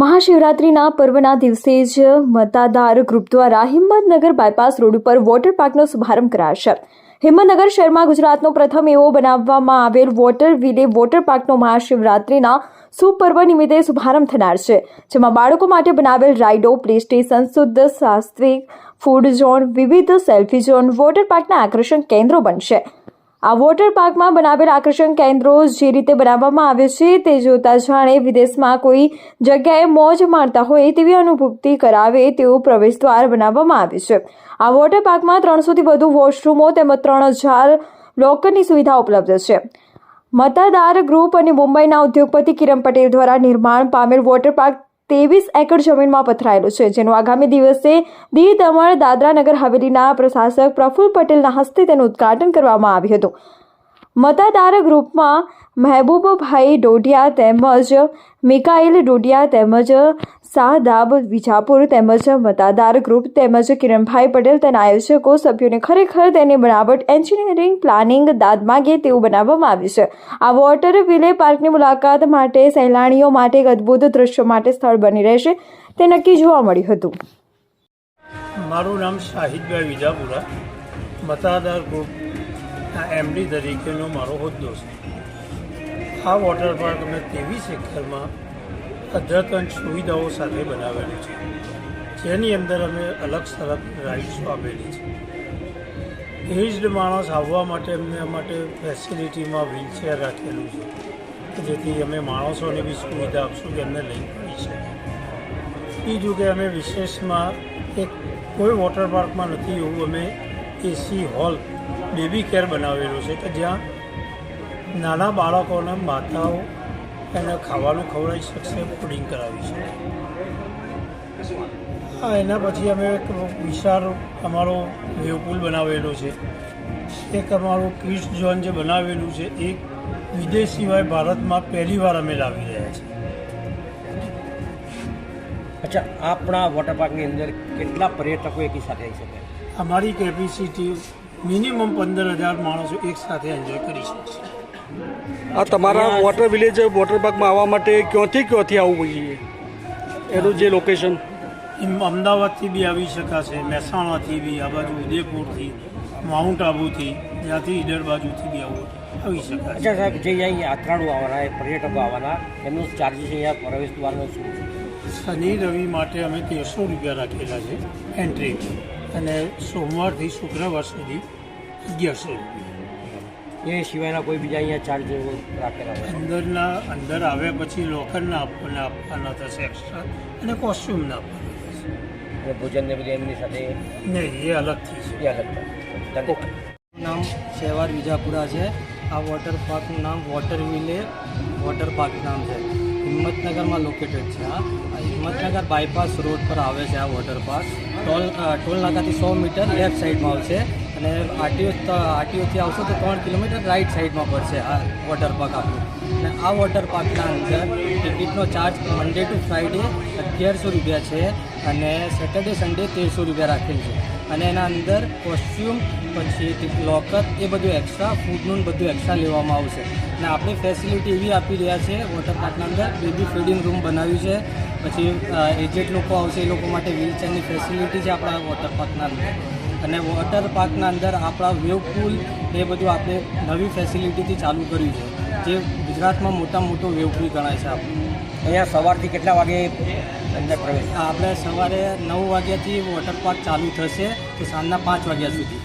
મહાશિવરાત્રિના પર્વના દિવસે જ મતાદાર ગ્રુપ દ્વારા હિંમતનગર બાયપાસ રોડ ઉપર વોટર પાર્કનો શુભારંભ કરાશે. હિંમતનગર શહેરમાં ગુજરાતનો પ્રથમ એવો બનાવવામાં આવેલ વોટર વિલે વોટર પાર્કનો મહાશિવરાત્રિના સુપર્વ નિમિત્તે શુભારંભ થનાર છે, જેમાં બાળકો માટે બનાવેલ રાઇડો પ્લે સ્ટેશન શુદ્ધ સાત્વિક ફૂડ ઝોન, વિવિધ સેલ્ફી ઝોન, વોટર પાર્કના આકર્ષણ કેન્દ્રો બનશે. આ વોટર પાર્કમાં બનાવેલ આકર્ષણ કેન્દ્રો જે રીતે બનાવવામાં આવે છે તે જોતા જાણે વિદેશમાં કોઈ જગ્યાએ મોજ મારતા હોય તેવી અનુભૂતિ કરાવે તેવું પ્રવેશ દ્વાર બનાવવામાં આવ્યું છે. આ વોટર પાર્કમાં ત્રણસોથી વધુ વોશરૂમો તેમજ ત્રણ હજાર લોકરની સુવિધા ઉપલબ્ધ છે. મતદાર ગ્રુપ અને મુંબઈના ઉદ્યોગપતિ કિરણ પટેલ દ્વારા નિર્માણ પામેલ વોટર પાર્ક ત્રેવીસ એકર જમીનમાં પથરાયેલું છે, જેનું આગામી દિવસે દીવ દમણ દાદરા નગર હવેલીના પ્રશાસક પ્રફુલ્લ પટેલના હસ્તે તેનું ઉદ્ઘાટન કરવામાં આવ્યું હતું. મતદાર ગ્રુપમાં મહેબૂબભાઈ ડોડિયા તેમજ મિકાઈલ ડોડિયા તેમજ શાહદાબ વિજાપુર તેમજ મતાદાર ગ્રુપ તેમજ કિરણભાઈ પટેલ તેના આયોજકો સભ્યોને ખરેખર તેની બનાવટ એન્જિનિયરિંગ પ્લાનિંગ દાદ માગે તેવું બનાવવામાં આવ્યું છે. આ વોટર વિલે પાર્કની મુલાકાત માટે સહેલાણીઓ માટે એક અદ્ભુત દ્રશ્યો માટે સ્થળ બની રહેશે, તે નક્કી જોવા મળ્યું હતું. મારું નામ શાહિદભાઈ વિજાપુરા, મતાદાર ગ્રુપ એમડી તરીકેનો મારો હોદ્દો છે. આ વોટર પાર્ક અમે ત્રેવીસ એકરમાં અદ્યતન સુવિધાઓ સાથે બનાવેલું છે. જેની અંદર અમે અલગ સલગ રાઇડ્સો આપેલી છે. એજડ માણસ આવવા માટે અમને માટે ફેસિલિટીમાં વ્હીલચેર રાખેલું છે. જેથી અમે માણસોને બી સુવિધા આપશું કે એમને લઈ કરી શકે બીજું કે અમે વિશેષમાં એક કોઈ વોટર પાર્કમાં નથી એવું અમે એસી હોલ બેબી કેર બનાવેલું છે કે જ્યાં નાના બાળકોના માતાઓ એને ખાવાનું ખવડાવી શકશે પુડિંગ કરાવી છે હા એના પછી અમે એક વિશાળ અમારો વેવપુલ બનાવેલો છે. એક અમારું કિડ્સ ઝોન જે બનાવેલું છે એ વિદેશ સિવાય ભારતમાં પહેલી વાર અમે લાવી રહ્યા છીએ. અચ્છા આપણા વોટર પાર્કની અંદર કેટલા પર્યટકો એકી સાથે આવી શકે? અમારી કેપેસિટી મિનિમમ પંદર હજાર માણસો એક સાથે એન્જોય કરી શકશે. આ તમારા વોટર વિલેજ વોટર પાર્કમાં આવવા માટે ક્યાંથી ક્યાંથી આવવું જોઈએ? એનું જે લોકેશન અમદાવાદથી બી આવી શકાશે મહેસાણાથી બી આ બાજુ ઉદયપુરથી માઉન્ટ આબુથી ત્યાંથી ઈડર બાજુથી બી આવું આવી શકાય અચ્છા સાહેબ જે અહીંયા યાત્રાળુ આવવાના પર્યટકો આવવાના એમનું ચાર્જીસ અહીંયા પ્રવેશ દ્વારનો શું શનિ રવિ માટે અમે તેરસો રૂપિયા રાખેલા છે એન્ટ્રી અને સોમવારથી શુક્રવાર સુધી અગિયારસો રૂપિયા. એ સિવાયના કોઈ બીજા અહીંયા ચાર્જ રાખેલા હોય. અંદરના અંદર આવ્યા પછી લોકરના આપવાના આપવાના થશે એક્સ્ટ્રા અને કોસ્ટ્યુમના આપવાના થશે અને ભોજન ને એમની સાથે નહીં એ અલગથી છે એ અલગ નામ શહેવાર વિજાપુરા છે. આ વોટર પાર્કનું નામ વોટર વિલે વોટર પાર્ક નામ છે. હિંમતનગરમાં લોકેટેડ છે આ. હિંમતનગર બાયપાસ રોડ પર આવે છે આ વોટર પાર્ક ટોલ ટોલ નાકાથી સો મીટર લેફ્ટ સાઈડમાં આવશે. અને આરટીઓ આરટીઓથી આવશો તો ત્રણ કિલોમીટર રાઈટ સાઈડમાં પડશે આ વોટર પાર્ક આપણું. અને આ વોટર પાર્કના અંદર ટિકિટનો ચાર્જ મંડે ટુ ફ્રાઈડે અગિયારસો રૂપિયા છે અને સેટરડે સન્ડે તેરસો રૂપિયા રાખેલ છે. અને એના અંદર કોસ્ટ્યુમ પછી લોકર એ બધું એક્સ્ટ્રા ફૂડનું બધું એક્સ્ટ્રા લેવામાં આવશે. અને આપણે ફેસિલિટી એવી આપી રહ્યા છે વોટર પાર્કના અંદર બેબી ફીડિંગ રૂમ બનાવ્યું છે. પછી એજેડ લોકો આવશે એ લોકો માટે વ્હીલચેરની ફેસિલિટી છે આપણા વોટર પાર્કના અંદર. અને વોટર પાર્કના અંદર આપણા વેવ પુલ એ બધું આપણે નવી ફેસિલિટીથી ચાલુ કર્યું છે. જે ગુજરાતમાં મોટા મોટો વેવ પુલ ગણાય છે આપણું અહીંયા સવારથી કેટલા વાગે અંદર પ્રવેશ? આપણે સવારે નવ વાગ્યાથી વોટર પાર્ક ચાલુ થશે તો સાંજના પાંચ વાગ્યા સુધી.